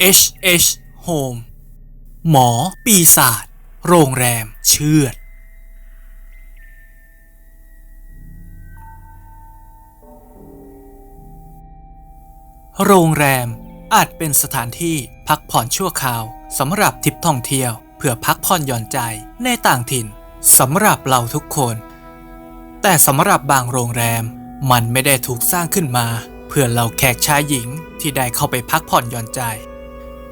H.H. Home หมอ ปีศาจ โรงแรม เชือด โรงแรมอาจเป็นสถานที่พักผ่อนชั่วคราวสำหรับทริปท่องเที่ยวเพื่อพักผ่อนหย่อนใจในต่างถิ่นสำหรับเราทุกคน แต่สำหรับบางโรงแรมมันไม่ได้ถูกสร้างขึ้นมา เพื่อเราแขกชายหญิงที่ได้เข้าไปพักผ่อนหย่อนใจ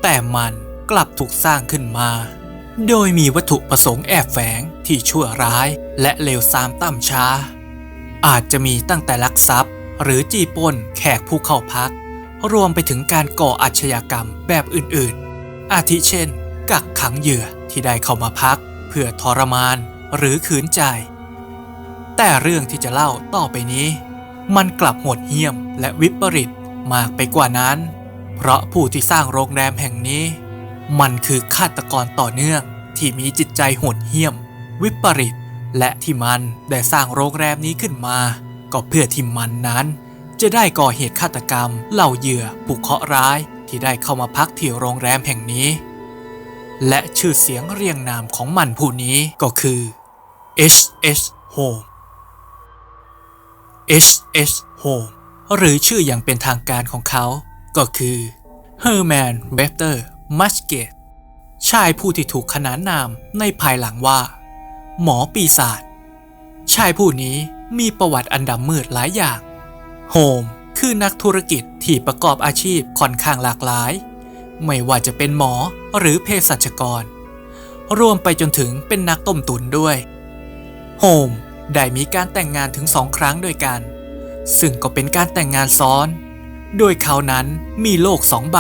แต่มันกลับถูกสร้างขึ้นมา โดยมีวัตถุประสงค์แอบแฝงที่ชั่วร้ายและเลวทรามต่ำช้า อาจจะมีตั้งแต่ลักทรัพย์ หรือจีปล้นแขกผู้เข้าพัก รวมไปถึงการก่ออาชญากรรมแบบอื่นๆ อาทิเช่น กักขังเหยื่อที่ได้เข้ามาพัก เพื่อทรมานหรือขืนใจ แต่เรื่องที่จะเล่าต่อไปนี้ มันกลับโหดเหี้ยมและวิปริตมากไปกว่านั้น เพราะผู้ที่สร้างโรงแรมแห่งนี้ มันคือฆาตกรต่อเนื่องที่มีจิตใจโหดเหี้ยม วิปริต และที่มันได้สร้างโรงแรมนี้ขึ้นมา ก็เพื่อที่มันนั้น จะได้ก่อเหตุฆาตกรรมเหล่าเหยื่อผู้เคาะร้ายที่ได้เข้ามาพักที่โรงแรมแห่งนี้ และชื่อเสียงเรียงนามของมันผู้นี้ก็คือ H H Home H H Home หรือชื่ออย่างเป็นทางการของเขา ก็คือ Herman w e b t e r m u s k e t ชายผู้ที่ถูกขนานนามในภายหลังว่า หมอปีศาจชายผู้นี้มีประวัติอันดำมืดหลายอย่าง โฮมคือนักธุรกิจที่ประกอบอาชีพค่อนข้างหลากหลาย ไม่ว่าจะเป็นหมอหรือเภสัชกร รวมไปจนถึงเป็นนักต้มตุ๋นด้วย โฮมได้มีการแต่งงานถึงสองครั้งด้วยกัน ซึ่งก็เป็นการแต่งงานซ้อน โดยเขานั้นมีโลกสองใบ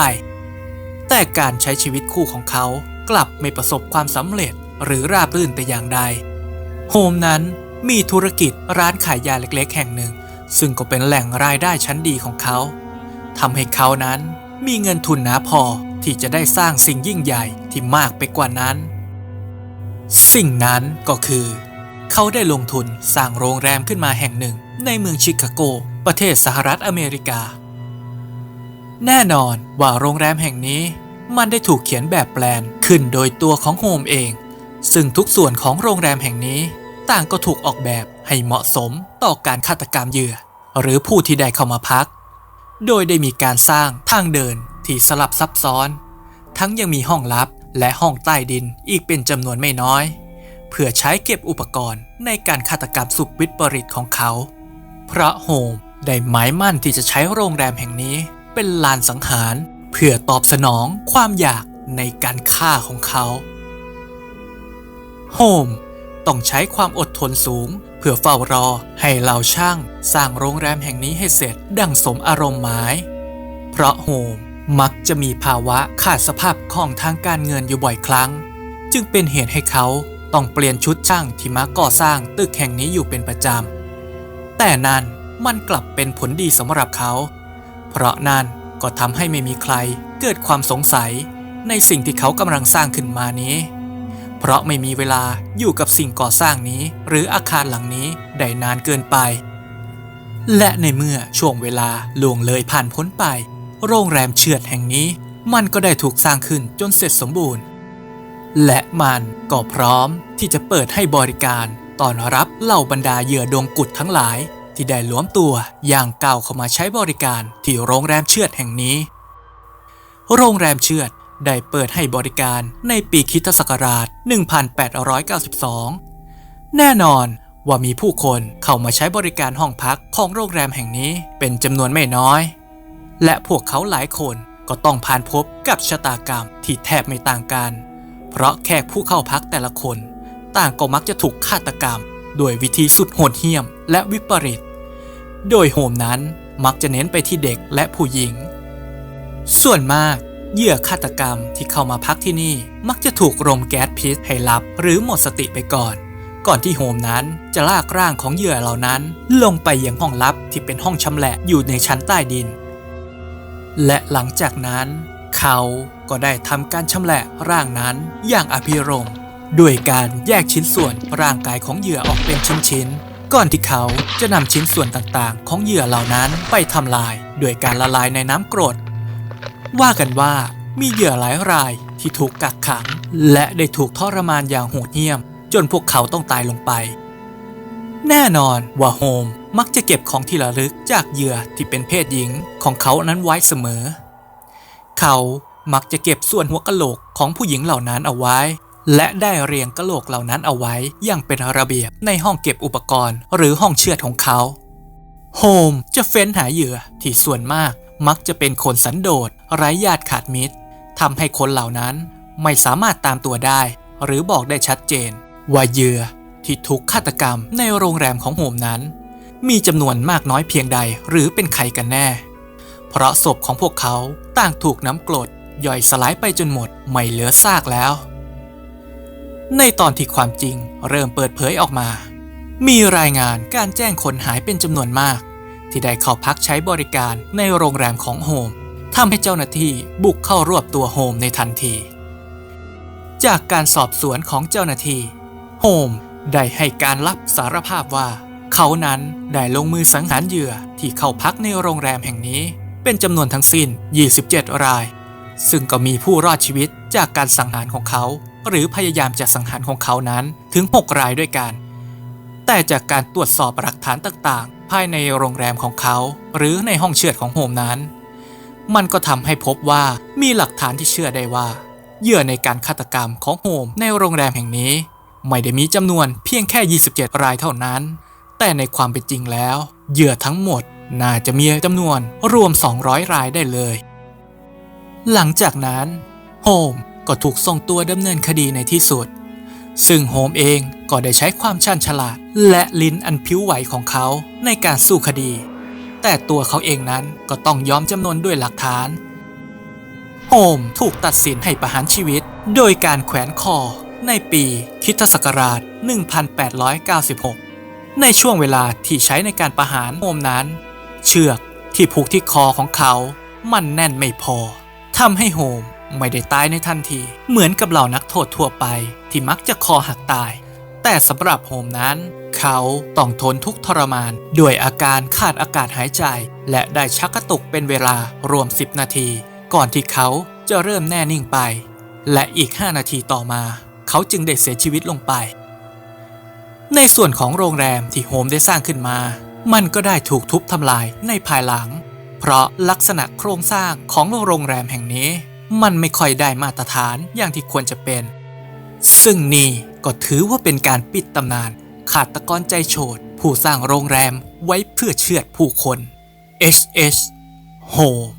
แต่การใช้ชีวิตคู่ของเขากลับไม่ประสบความสำเร็จหรือราบรื่นแต่อย่างใด โฮมนั้นมีธุรกิจร้านขายยาเล็กๆ แห่งหนึ่ง ซึ่งก็เป็นแหล่งรายได้ชั้นดีของเขาทำให้เขานั้นมีเงินทุนหนาพอที่จะได้สร้างสิ่งยิ่งใหญ่ที่มากไปกว่านั้น สิ่งนั้นก็คือ เขาได้ลงทุนสร้างโรงแรมขึ้นมาแห่งหนึ่งในเมืองชิคาโก ประเทศสหรัฐอเมริกา แน่นอนว่าโรงแรมแห่งนี้มันได้ถูกเขียนแบบแปลนขึ้นโดยตัวของโฮมเอง ซึ่งทุกส่วนของโรงแรมแห่งนี้ ต่างก็ถูกออกแบบให้เหมาะสมต่อการฆาตกรรมเหยื่อ หรือผู้ที่ได้เข้ามาพัก โดยได้มีการสร้างทางเดินที่สลับซับซ้อน ทั้งยังมีห้องลับและห้องใต้ดินอีกเป็นจำนวนไม่น้อย เพื่อใช้เก็บอุปกรณ์ในการฆาตกรรมสุดวิปริตของเขาเพราะโฮมได้หมายมั่นที่จะใช้โรงแรมแห่งนี้ เป็นลานสังหาร เพื่อตอบสนองความอยากในการฆ่าของเขา โฮมต้องใช้ความอดทนสูง เพื่อเฝ้ารอให้เหล่าช่างสร้างโรงแรมแห่งนี้ให้เสร็จดังสมอารมณ์หมาย เพราะโฮมมักจะมีภาวะขาดสภาพคล่องทางการเงินอยู่บ่อยครั้ง จึงเป็นเหตุให้เขาต้องเปลี่ยนชุดช่างที่มาก่อสร้างตึกแห่งนี้อยู่เป็นประจำ แต่นั่นมันกลับเป็นผลดีสำหรับเขา เพราะนั่นก็ทำให้ไม่มีใครเกิดความสงสัยในสิ่งที่เขากำลังสร้างขึ้นมานี้ เพราะไม่มีเวลาอยู่กับสิ่งก่อสร้างนี้ หรืออาคารหลังนี้ได้นานเกินไป และในเมื่อช่วงเวลาล่วงเลยผ่านพ้นไป โรงแรมเชือดแห่งนี้ มันก็ได้ถูกสร้างขึ้นจนเสร็จสมบูรณ์ และมันก็พร้อมที่จะเปิดให้บริการต้อนรับเหล่าบรรดาเหยื่อดวงกุดทั้งหลาย ที่ได้ล้วมตัวอย่างก้าวเข้ามาใช้บริการที่โรงแรมเชือดแห่งนี้ โรงแรมเชือดได้เปิดให้บริการในปีคริสตศักราช 1892 แน่นอนว่ามีผู้คนเข้ามาใช้บริการห้องพักของโรงแรมแห่งนี้เป็นจำนวนไม่น้อย และพวกเขาหลายคนก็ต้องผ่านพบกับชะตากรรมที่แทบไม่ต่างกัน เพราะแขกผู้เข้าพักแต่ละคน ต่างก็มักจะถูกฆาตกรรม ด้วยวิธีสุดโหดเหี้ยมและวิปริต โดยโฮมนั้นมักจะเน้นไปที่เด็กและผู้หญิง ส่วนมากเหยื่อฆาตกรรมที่เข้ามาพักที่นี่มักจะถูกรมแก๊สพิษให้หลับหรือหมดสติไปก่อน ก่อนที่โฮมนั้นจะลากร่างของเหยื่อเหล่านั้น ลงไปยังห้องลับที่เป็นห้องชำแหละอยู่ในชั้นใต้ดิน และหลังจากนั้น เขาก็ได้ทำการชำแหละร่างนั้นอย่างอภิรมย์ด้วยการแยกชิ้นส่วนร่างกายของเหยื่อออกเป็นชิ้นๆ ก่อนที่เขาจะนำชิ้นส่วนต่างๆ ของเหยื่อเหล่านั้นไปทำลายด้วยการละลายในน้ำกรด ว่ากันว่ามีเหยื่อหลายรายที่ถูกกักขัง และได้ถูกทรมานอย่างโหดเหี้ยม จนพวกเขาต้องตายลงไป แน่นอนว่าโฮมมักจะเก็บของที่ระลึกจากเหยื่อที่เป็นเพศหญิงของเขานั้นไว้เสมอ เขามักจะเก็บส่วนหัวกะโหลกของผู้หญิงเหล่านั้นเอาไว้ และได้เรียงกระโหลกเหล่านั้นเอาไว้อย่างเป็นระเบียบในห้องเก็บอุปกรณ์ หรือห้องเชือดของเขา โฮมจะเฟ้นหาเหยื่อที่ส่วนมากมักจะเป็นคนสันโดษไร้ญาติขาดมิตรทำให้คนเหล่านั้นไม่สามารถตามตัวได้ หรือบอกได้ชัดเจน ว่าเหยื่อที่ถูกฆาตกรรมในโรงแรมของโฮมนั้น มีจำนวนมากน้อยเพียงใดหรือเป็นใครกันแน่ เพราะศพของพวกเขาต่างถูกน้ำกรดย่อยสลายไปจนหมดไม่เหลือซากแล้ว ในตอนที่ความจริงเริ่มเปิดเผยออกมา มีรายงานการแจ้งคนหายเป็นจำนวนมาก ที่ได้เข้าพักใช้บริการในโรงแรมของโฮมทำให้เจ้าหน้าที่บุกเข้ารวบตัวโฮมในทันที จากการสอบสวนของเจ้าหน้าที่ โฮมได้ให้การรับสารภาพว่า เขานั้นได้ลงมือสังหารเหยื่อที่เข้าพักในโรงแรมแห่งนี้ เป็นจำนวนทั้งสิ้น 27 ราย ซึ่งก็มีผู้รอดชีวิตจากการสังหารของเขา หรือพยายามจะสังหารของเขานั้นถึง 6 รายด้วยกัน แต่จากการตรวจสอบหลักฐานต่างๆ ภายในโรงแรมของเขา หรือในห้องเชือดของโฮมนั้น มันก็ทำให้พบว่ามีหลักฐานที่เชื่อได้ว่า เหยื่อในการฆาตกรรมของโฮมในโรงแรมแห่งนี้ ไม่ได้มีจำนวนเพียงแค่ 27 รายเท่านั้น แต่ในความเป็นจริงแล้ว เหยื่อทั้งหมดน่าจะมีจำนวนรวม 200 รายได้เลย หลังจากนั้นโฮม ก็ถูกส่งตัวดำเนินคดีในที่สุด ซึ่งโฮมเองก็ได้ใช้ความชันฉลาด และลิ้นอันผิวไหวของเขาในการสู้คดี แต่ตัวเขาเองนั้นก็ต้องยอมจำนนด้วยหลักฐาน โฮมถูกตัดสินให้ประหารชีวิต โดยการแขวนคอในปีคริสตศักราช 1896 ในช่วงเวลาที่ใช้ในการประหารโฮมนั้น เชือกที่ผูกที่คอของเขา มันแน่นไม่พอทำให้โฮม ไม่ได้ตายในทันที เหมือนกับเหล่านักโทษทั่วไปที่มักจะคอหักตาย แต่สำหรับโฮมนั้น เขาต้องทนทุกทรมาน ด้วยอาการขาดอากาศหายใจ และได้ชักกระตุกเป็นเวลารวม 10 นาที ก่อนที่เขาจะเริ่มแน่นิ่งไป และอีก 5 นาทีต่อมา เขาจึงได้เสียชีวิตลงไป ในส่วนของโรงแรมที่โฮมได้สร้างขึ้นมา มันก็ได้ถูกทุบทำลายในภายหลัง เพราะลักษณะโครงสร้างของโรงแรมแห่งนี้ มันไม่ค่อยได้มาตรฐานอย่างที่ควรจะเป็น ซึ่งนี่ก็ถือว่าเป็นการปิดตำนาน ขาดตะกอนใจโฉดผู้สร้างโรงแรมไว้เพื่อเชือดผู้คน H.H. Home